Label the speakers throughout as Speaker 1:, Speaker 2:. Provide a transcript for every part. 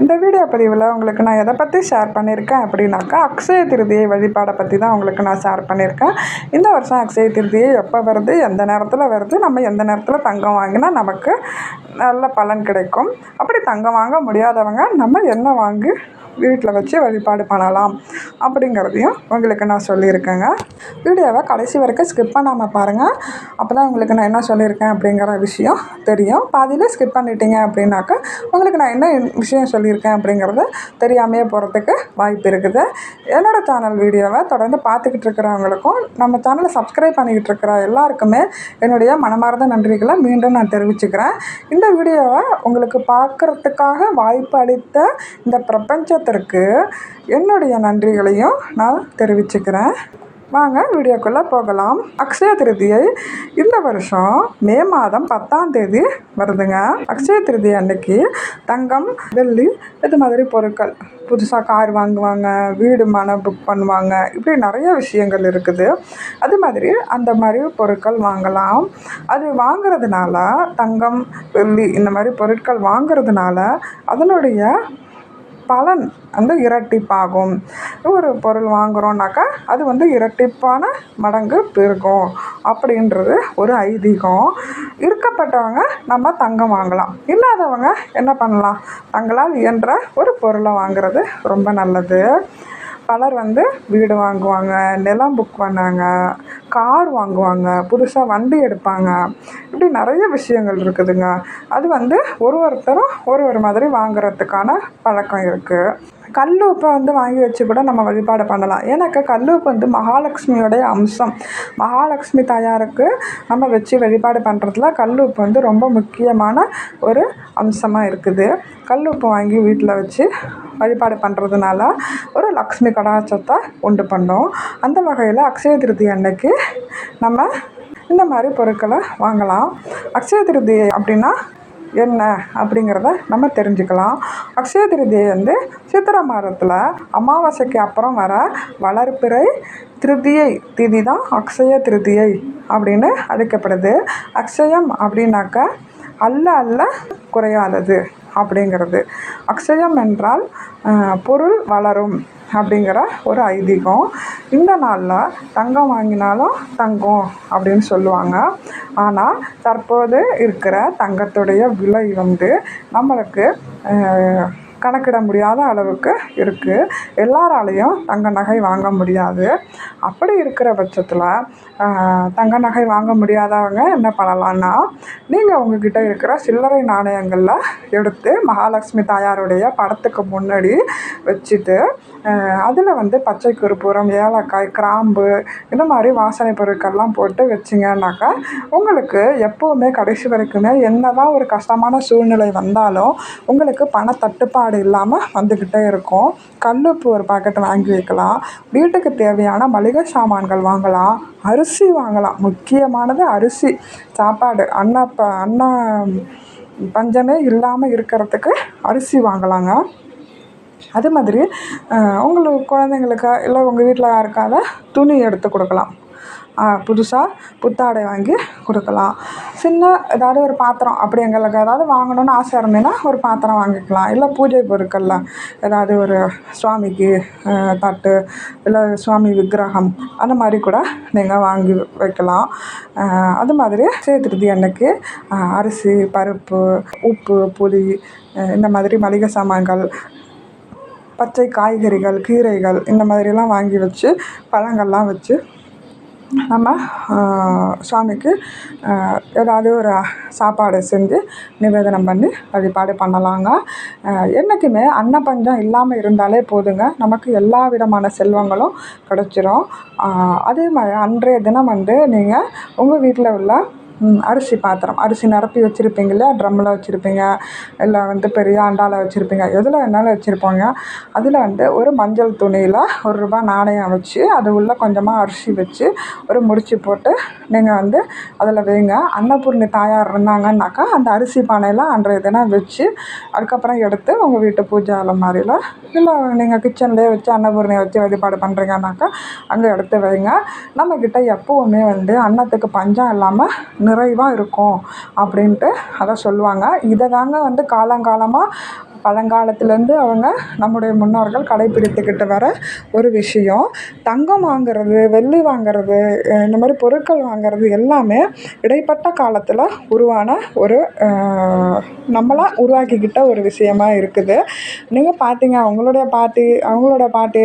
Speaker 1: இந்த வீடியோ பதிவில் உங்களுக்கு நான் எதை பற்றி ஷேர் பண்ணியிருக்கேன் அப்படின்னாக்கா அக்ஷய திருதியை வழிபாடை பற்றி தான் உங்களுக்கு நான் ஷேர் பண்ணியிருக்கேன் இந்த வருஷம் அக்ஷய திருதியை எப்போ வருது எந்த நேரத்தில் வருது நம்ம எந்த நேரத்தில் தங்கம் வாங்கினா நமக்கு நல்ல பலன் கிடைக்கும். அப்படி தங்கம் வாங்க முடியாதவங்க நம்ம என்ன வாங்கி வீட்டில் வச்சு வழிபாடு பண்ணலாம் அப்படிங்கிறதையும் உங்களுக்கு நான் சொல்லியிருக்கேங்க. வீடியோவை கடைசி வரைக்கும் ஸ்கிப் பண்ணாமல் பாருங்கள் அப்போ தான் உங்களுக்கு நான் என்ன சொல்லியிருக்கேன் அப்படிங்கிற விஷயம் தெரியும். பாதியில் ஸ்கிப் பண்ணிட்டீங்க அப்படின்னாக்கா உங்களுக்கு நான் என்ன விஷயம் சொல்லியிருக்கேன் அப்படிங்கிறது தெரியாமையே போகிறதுக்கு வாய்ப்பு இருக்குது. என்னோடய சேனல் வீடியோவை தொடர்ந்து பார்த்துக்கிட்டு இருக்கிறவங்களுக்கும் நம்ம சேனலை சப்ஸ்கிரைப் பண்ணிக்கிட்டு இருக்கிற எல்லாருக்குமே என்னுடைய மனமார்ந்த நன்றிகளை மீண்டும் நான் தெரிவிச்சுக்கிறேன். இந்த வீடியோவை உங்களுக்கு பார்க்குறதுக்காக வாய்ப்பு அளித்த இந்த பிரபஞ்சத்திற்கு என்னுடைய நன்றிகளையும் நான் தெரிவிச்சுக்கிறேன். வாங்க வீடியோக்குள்ளே போகலாம். அக்ஷய திருதியை இந்த வருஷம் மே மாதம் பத்தாம் தேதி வருதுங்க. அக்ஷய திருதி அன்னைக்கு தங்கம் வெள்ளி இது மாதிரி பொருட்கள். புதுசாக கார் வாங்குவாங்க வீடு மனை புக் பண்ணுவாங்க. இப்படி நிறைய விஷயங்கள் இருக்குது. அது மாதிரி அந்த மாதிரி பொருட்கள் வாங்கலாம். அது வாங்குறதுனால தங்கம் வெள்ளி இந்த மாதிரி பொருட்கள் வாங்குறதுனால அதனுடைய பலன் வந்து இரட்டிப்பாகும். ஒரு பொருள் வாங்குகிறோன்னாக்கா அது வந்து இரட்டிப்பான மடங்கு பெருகும் அப்படின்றது ஒரு ஐதீகம். இருக்கப்பட்டவங்க நம்ம தங்கம் வாங்கலாம். இல்லாதவங்க என்ன பண்ணலாம்? தங்களால் இயன்ற ஒரு பொருளை வாங்குறது ரொம்ப நல்லது. பலர் வந்து வீடு வாங்குவாங்க நிலம் புக் பண்ணாங்க. கார் வாங்குவாங்க புதுசாக வண்டி எடுப்பாங்க. இப்படி நிறைய விஷயங்கள் இருக்குதுங்க. அது வந்து ஒரு ஒருத்தரும் ஒரு ஒரு மாதிரி வாங்குறதுக்கான பழக்கம் இருக்குது கல் உப்பை வந்து வாங்கி வச்சு கூட நம்ம வழிபாடு பண்ணலாம். ஏன்னாக்கா கல் உப்பு வந்து மகாலட்சுமியோடைய அம்சம். மகாலட்சுமி தாயாருக்கு நம்ம வச்சு வழிபாடு பண்ணுறதுல கல் உப்பு வந்து ரொம்ப முக்கியமான ஒரு அம்சமாக இருக்குது. கல் உப்பு வாங்கி வீட்டில் வச்சு வழிபாடு பண்ணுறதுனால ஒரு லக்ஷ்மி கடாச்சத்தை உண்டு பண்ணோம். அந்த வகையில் அக்ஷய திருதி அன்னைக்கு நம்ம இந்த மாதிரி பொருட்களை வாங்கலாம். அக்ஷய திருதி அப்படின்னா என்ன அப்படிங்கிறத நம்ம தெரிஞ்சுக்கலாம். அக்ஷய திருதியை வந்து சித்திரை மாதத்தில் அமாவாசைக்கு அப்புறம் வர வளர்ப்பிறை திருதியை திதி தான் அக்ஷய திருதியை அப்படின்னு அழைக்கப்படுது. அக்ஷயம் அப்படின்னாக்கா அல்ல அல்ல குறையாதது அப்படிங்கிறது. அக்ஷயம் என்றால் பொருள் வளரும் அப்படிங்கிற ஒரு ஐதீகம். இந்த நாளில் தங்கம் வாங்கினாலும் தங்கம் அப்படின்னு சொல்லுவாங்க. ஆனால் தற்போது இருக்கிற தங்கத்துடைய விலை வந்து நம்மளுக்கு கணக்கிட முடியாத அளவுக்கு இருக்குது எல்லாராலையும் தங்க நகை வாங்க முடியாது. அப்படி இருக்கிற பட்சத்தில் தங்க நகை வாங்க முடியாதவங்க என்ன பண்ணலான்னா நீங்கள் உங்ககிட்ட இருக்கிற சில்லறை நாணயங்களில் எடுத்து மகாலட்சுமி தாயாருடைய படத்துக்கு முன்னாடி வச்சுட்டு அதில் வந்து பச்சை கருப்பூரம் ஏலக்காய் கிராம்பு இந்த மாதிரி வாசனை பொருட்கள்லாம் போட்டு வச்சிங்கன்னாக்கா உங்களுக்கு எப்போவுமே கடைசி வரைக்குமே என்ன தான் ஒரு கஷ்டமான சூழ்நிலை வந்தாலும் உங்களுக்கு பண தட்டுப்பாடு இல்லாமல் வந்துக்கிட்டே இருக்கும். கல்லுப்பு ஒரு பாக்கெட் வாங்கி வைக்கலாம். வீட்டுக்கு தேவையான மளிகை சாமான்கள் வாங்கலாம். அரிசி வாங்கலாம். முக்கியமானது அரிசி. சாப்பாடு. அண்ணா ப அண்ணா பஞ்சமே இல்லாமல் இருக்கிறதுக்கு அரிசி வாங்கலாங்க. அது மாதிரி உங்களுக்கு குழந்தைங்களுக்கு இல்லை உங்கள் வீட்டில் யாருக்காவது துணி எடுத்து கொடுக்கலாம். புதுசாக புத்தாடை வாங்கி கொடுக்கலாம். சின்ன ஏதாவது ஒரு பாத்திரம் அப்படி எங்களுக்கு ஏதாவது வாங்கணும்னு ஆசை இருந்ததுன்னா ஒரு பாத்திரம் வாங்கிக்கலாம். இல்லை பூஜை பொருட்களில் ஏதாவது ஒரு சுவாமிக்கு தட்டு இல்லை சுவாமி விக்கிரகம் அந்த மாதிரி கூட நீங்கள் வாங்கி வைக்கலாம். அது மாதிரி சேர்த்துருதி அன்னைக்கு அரிசி பருப்பு உப்பு புளி இந்த மாதிரி மளிகை சாமான்கள் பச்சை காய்கறிகள் கீரைகள் இந்த மாதிரிலாம் வாங்கி வச்சு பழங்கள்லாம் வச்சு நம்ம சாமிக்கு ஏதாவது ஒரு சாப்பாடு செஞ்சு நிவேதனம் பண்ணி வழிபாடு பண்ணலாங்க. என்றைக்குமே அன்னப்பஞ்சம் இல்லாமல் இருந்தாலே போதுங்க. நமக்கு எல்லா விதமான செல்வங்களும் கிடச்சிரும். அதே மாதிரி அன்றைய தினம் வந்து நீங்கள் உங்கள் வீட்டில் உள்ள அரிசி பாத்திரம். அரிசி நிரப்பி வச்சுருப்பீங்க இல்லையா ட்ரம்மில் வச்சுருப்பீங்க இல்லை வந்து பெரிய அண்டாவில் வச்சுருப்பீங்க எதில் வேணாலும் வச்சுருப்போங்க. அதில் வந்து ஒரு மஞ்சள் துணியில் ஒரு ரூபா நாணயம் வச்சு அது உள்ளே கொஞ்சமாக அரிசி வச்சு ஒரு முடிச்சு போட்டு நீங்கள் வந்து அதில் வைங்க. அன்னபூர்ணி தாயார் இருந்தாங்கன்னாக்கா அந்த அரிசி பானையில் அன்றைய தினம் வச்சு அதுக்கப்புறம் எடுத்து உங்கள் வீட்டு பூஜை அலை அலமாரியில் இல்லை நீங்கள் கிச்சன்லேயே வச்சு அன்னபூர்ணியை வச்சு வழிபாடு பண்ணுறீங்கன்னாக்கா அங்கே எடுத்து வைங்க. நம்மக்கிட்ட எப்போவுமே வந்து அன்னத்துக்கு பஞ்சம் இல்லாமல் நிறைவாக இருக்கும் அப்படின்ட்டு அதை சொல்லுவாங்க. இதை தாங்க வந்து காலங்காலமாக பழங்காலத்துலேருந்து அவங்க நம்முடைய முன்னோர்கள் கடைப்பிடித்துக்கிட்டு வர ஒரு விஷயம். தங்கம் வாங்குறது வெள்ளி வாங்குறது இந்த மாதிரி பொருட்கள் வாங்குறது எல்லாமே இடைப்பட்ட காலத்தில் உருவான ஒரு நம்மளாக உருவாக்கிக்கிட்ட ஒரு விஷயமா இருக்குது. நீங்கள் பார்த்தீங்க அவங்களுடைய பாட்டி அவங்களோட பாட்டி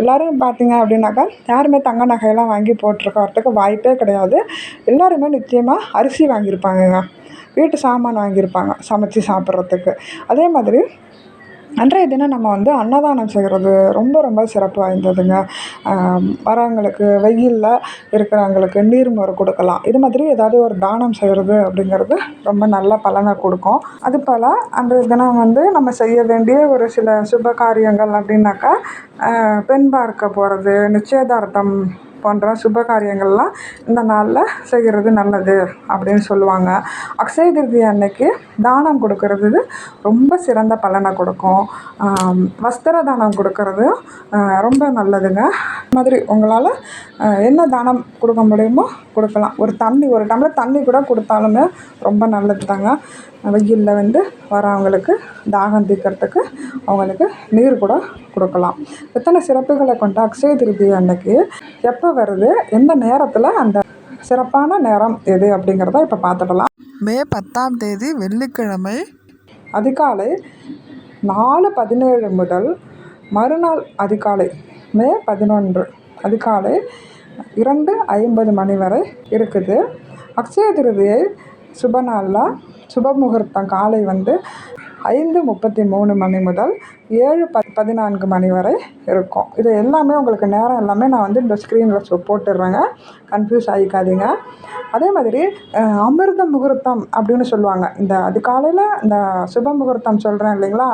Speaker 1: எல்லோரும் பார்த்தீங்க அப்படின்னாக்கா யாருமே தங்க நகையெல்லாம் வாங்கி போட்டிருக்கிறதுக்கு வாய்ப்பே கிடையாது. எல்லாருமே நிச்சயமாக அரிசி வாங்கியிருப்பாங்கங்க. வீட்டு சாமான் வாங்கியிருப்பாங்க சமைச்சு சாப்பிட்றதுக்கு. அதே மாதிரி அன்றைய தினம் நம்ம வந்து அன்னதானம் செய்கிறது ரொம்ப ரொம்ப சிறப்பு வாய்ந்ததுங்க. வரவங்களுக்கு வெயிலில் இருக்கிறவங்களுக்கு நீர்மோர் கொடுக்கலாம். இது மாதிரி ஏதாவது ஒரு தானம் செய்கிறது அப்படிங்கிறது ரொம்ப நல்ல பலனை கொடுக்கும். அது போல் அன்றைய தினம் வந்து நம்ம செய்ய வேண்டிய ஒரு சில சுப காரியங்கள் அப்படின்னாக்கா பெண் பார்க்க போகிறது நிச்சயதார்த்தம் போன்ற சுப காரியங்கள்லாம் இந்த நாளில் செய்கிறது நல்லது அப்படின்னு சொல்லுவாங்க. அக்ஷய திருதி அன்னைக்கு தானம் கொடுக்கறது ரொம்ப சிறந்த பலனை கொடுக்கும். வஸ்திர தானம் கொடுக்கறது ரொம்ப நல்லதுங்க. மாதிரி உங்களால் என்ன தானம் கொடுக்க முடியுமோ கொடுக்கலாம். ஒரு தண்ணி ஒரு டம்ளர் தண்ணி கூட கொடுத்தாலுமே ரொம்ப நல்லது தாங்க வெயிலில் வந்து வரவங்களுக்கு தாகம் தீர்க்கறதுக்கு அவங்களுக்கு நீர் கூட கொடுக்கலாம். இத்தனை சிறப்புகளை கொண்ட அக்ஷய திருதி அன்னைக்கு எப்போ வருது? எந்த நேரத்தில்? அந்த சிறப்பான நேரம் எது அப்படிங்கிறத இப்போ பார்த்துடலாம். மே பத்தாம் தேதி வெள்ளிக்கிழமை. அதிகாலை நாலு பதினேழு முதல் மறுநாள் அதிகாலை மே பதினொன்று. அதிகாலை இரண்டு ஐம்பது மணி வரை இருக்குது. அக்ஷய திருதியை சுப நாளில் சுப முகூர்த்தம் காலை வந்து ஐந்து முப்பத்தி மூணு மணி முதல் ஏழு ப பதினான்கு மணி வரை இருக்கும். இது எல்லாமே உங்களுக்கு நேரம் எல்லாமே நான் வந்து இந்த ஸ்க்ரீனில் போட்டுடுறேங்க கன்ஃபியூஸ் ஆகிக்காதீங்க அதே மாதிரி அமிர்த முகூர்த்தம் அப்படின்னு சொல்லுவாங்க. இந்த அதிகாலையில் இந்த சுப முகூர்த்தம் சொல்கிறேன் இல்லைங்களா?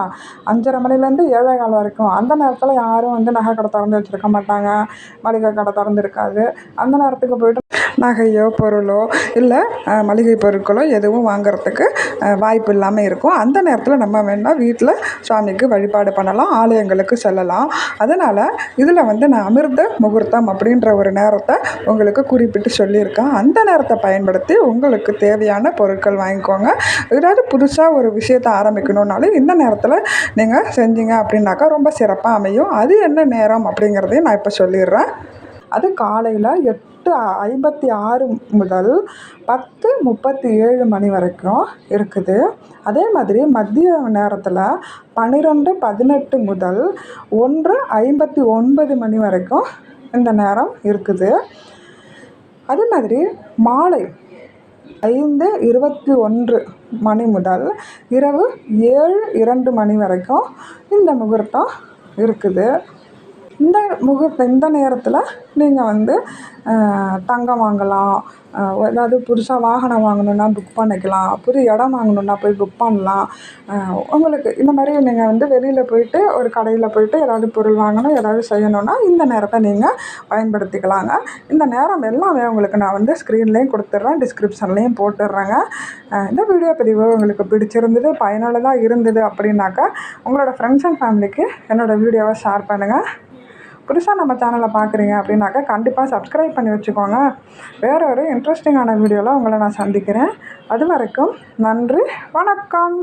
Speaker 1: அஞ்சரை மணிலேருந்து ஏழை காலம் வரைக்கும். அந்த நேரத்தில் யாரும் வந்து நகை கடை திறந்து வச்சுருக்க மாட்டாங்க. மளிகை கடை திறந்துருக்காது அந்த நேரத்துக்கு போய்ட்டு நகையோ பொருளோ இல்லை மளிகை பொருட்களோ எதுவும் வாங்குறதுக்கு வாய்ப்பு இல்லாமல் இருக்கும். அந்த நேரத்தில் நம்ம வேணால் வீட்டில் சுவாமிக்கு வழிபாடு பண்ணலாம் ஆலயங்களுக்கு செல்லலாம். அதனால் இதில் வந்து நான் அமிர்த முகூர்த்தம் அப்படின்ற ஒரு நேரத்தை உங்களுக்கு குறிப்பிட்டு சொல்லியிருக்கேன். அந்த நேரத்தை பயன்படுத்தி உங்களுக்கு தேவையான பொருட்கள் வாங்கிக்கோங்க. ஏதாவது புதுசாக ஒரு விஷயத்தை ஆரம்பிக்கணுன்னாலும் இந்த நேரத்தில் நீங்கள் செஞ்சீங்க அப்படின்னாக்கா ரொம்ப சிறப்பாக அமையும். அது என்ன நேரம் அப்படிங்கிறதையும் நான் இப்போ சொல்லிடுறேன். அது காலையில் எட் எட்டு ஐம்பத்தி ஆறு முதல் பத்து முப்பத்தி ஏழு மணி வரைக்கும் இருக்குது. அதே மாதிரி மதிய நேரத்தில் பன்னிரெண்டு பதினெட்டு முதல் ஒன்று ஐம்பத்தி ஒன்பது மணி வரைக்கும் இந்த நேரம் இருக்குது. அதே மாதிரி மாலை ஐந்து இருபத்தி ஒன்று மணி முதல் இரவு ஏழு இரண்டு மணி வரைக்கும் இந்த முகூர்த்தம் இருக்குது. இந்த முகூர்த்த இந்த நேரத்தில் நீங்கள் வந்து தங்கம் வாங்கலாம். ஏதாவது புதுசாக வாகனம் வாங்கணுன்னா புக் பண்ணிக்கலாம். புது இடம் வாங்கணுன்னா போய் புக் பண்ணலாம். உங்களுக்கு இந்த மாதிரி நீங்கள் வந்து வெளியில் போயிட்டு ஒரு கடையில் போயிட்டு ஏதாவது பொருள் வாங்கணும் ஏதாவது செய்யணுன்னா இந்த நேரத்தை நீங்கள் பயன்படுத்திக்கலாங்க. இந்த நேரம் எல்லாமே உங்களுக்கு நான் வந்து ஸ்க்ரீன்லேயும் கொடுத்துட்றேன் டிஸ்கிரிப்ஷன்லேயும் போட்டுடுறேங்க இந்த வீடியோ பதிவு உங்களுக்கு பிடிச்சிருந்தது பயனுள்ளதாக இருந்தது அப்படின்னாக்கா உங்களோட ஃப்ரெண்ட்ஸ் அண்ட் ஃபேமிலிக்கு என்னோடய வீடியோவை ஷேர் பண்ணுங்கள் புதுசாக நம்ம சேனலை பார்க்குறீங்க அப்படின்னாக்கா கண்டிப்பாக சப்ஸ்கிரைப் பண்ணி வச்சுக்கோங்க. வேறு ஒரு இன்ட்ரெஸ்டிங்கான வீடியோவில் உங்களை நான் சந்திக்கிறேன். அது வரைக்கும் நன்றி வணக்கம்.